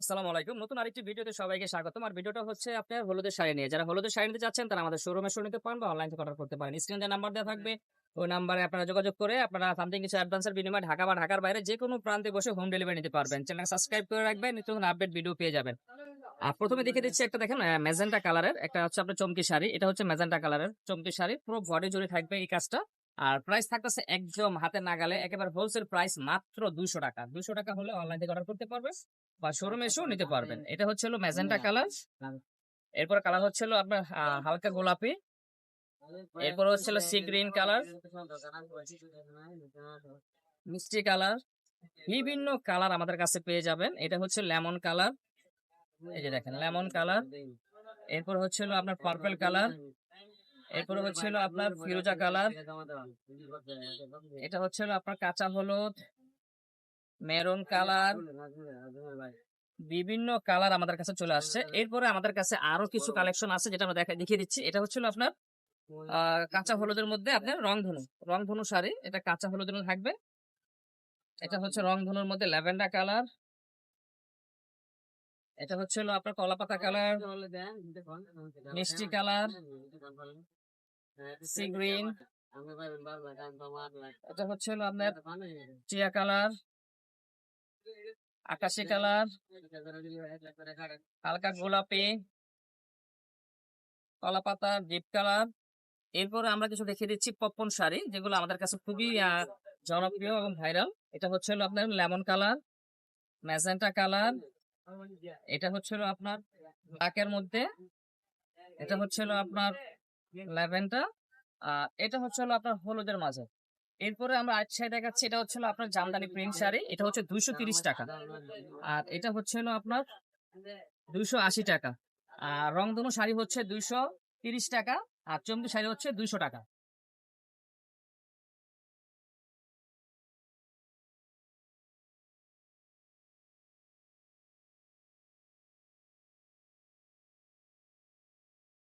আসসালামু আলাইকুম। নতুন আরেকটি ভিডিওতে সবাইকে স্বাগতম। আর ভিডিওটা হচ্ছে আপনার হলুদের শাড়ি নিয়ে। যারা হলুদের শাড়ি নিতে চাচ্ছেন, তারা আমাদের শোরুমে শুনে নিতে পারেন বা অনলাইন থেকে অর্ডার করতে পারেন। স্ক্রিনে নাম্বার দেওয়া থাকবে। ওই নাম্বারে আপনারা যোগাযোগ করে আপনারা সামথিং কিছু অ্যাডভান্সের বিনিময়ে ঢাকা বা ঢাকার বাইরে যে কোনো প্রান্তে বসে হোম ডেলিভারি নিতে পারবেন। চ্যানেল সাবস্ক্রাইব করে রাখবেন নতুন আপডেট ভিডিও পেয়ে যাবেন। আর প্রথমে দেখে দিচ্ছি একটা দেখেন মেজেন্টা কালারের একটা হচ্ছে আপনার চমকি শাড়ি। এটা হচ্ছে মেজেন্টা কালারের চমকি শাড়ি। পুরো বডি জুড়ে থাকবে এই কাজটা। আর প্রাইস থাকতেছে একদম হাতে নাগালে একেবারে হোলসেল প্রাইস মাত্র দুশো টাকা। দুশো টাকা হলে অনলাইন থেকে অর্ডার করতে পারবে বা শোরুমে এসেও নিতে পারবেন। এটা হচ্ছে হলো ম্যাজেন্টা কালার এরপর কালার হচ্ছে হলো আপনার হালকা গোলাপি এরপর হচ্ছে হলো সি গ্রিন কালার মিষ্টি কালার বিভিন্ন কালার আমাদের কাছে পেয়ে যাবেন। এটা হচ্ছে লেমন কালার এই যে দেখেন লেমন কালার এরপর হচ্ছে হলো আপনার পার্পল কালার এরপর হচ্ছে হলো আপনার ফিরোজা কালার এটা হচ্ছে হলো আপনার কাঁচা হলুদ মেরুন কালার বিভিন্ন কালার আমাদের কাছে চলে আসছে। এরপরে আমাদের কাছে আরও কিছু কালেকশন আছে যেটা আমরা দেখা দেখিয়ে দিচ্ছি। এটা হচ্ছে হলো আপনার আহ, কাঁচা হলুদের মধ্যে আপনার রংধনু রংধনু শাড়ি। এটা কাঁচা হলুদের মধ্যে থাকবে। এটা হচ্ছে রংধনুর মধ্যে ল্যাভেন্ডার কালার। এটা হচ্ছে হলো আপনার কলাপাতা কালার মিষ্টি কালার সি গ্রিন এটা হচ্ছে হলো আপনার চিয়া কালার আকাশি কালার হালকা গোলাপি কলা পাতা ডিপ কালার এরপরে আমরা কিছু দেখিয়ে দিচ্ছি পপন শাড়ি যেগুলো আমাদের কাছে খুবই জনপ্রিয় এবং ভাইরাল এটা হচ্ছে হলো আপনার লেমন কালার ম্যাজেন্টা কালার এটা হচ্ছে আপনার ব্ল্যাকের মধ্যে, এটা হচ্ছে আপনার ল্যাভেন্ডার আর এটা হচ্ছে আপনার হলুদের মাঝে। এরপরে আমরা আচ্ছা দেখাচ্ছি, এটা হচ্ছে আপনার জামদানি প্রিন্ট শাড়ি, এটা হচ্ছে দুইশো তিরিশ টাকা। আর এটা হচ্ছে আপনার দুইশো আশি টাকা। আর রংধনু শাড়ি হচ্ছে দুইশো তিরিশ টাকা, আর চমকি শাড়ি হচ্ছে দুইশো টাকা।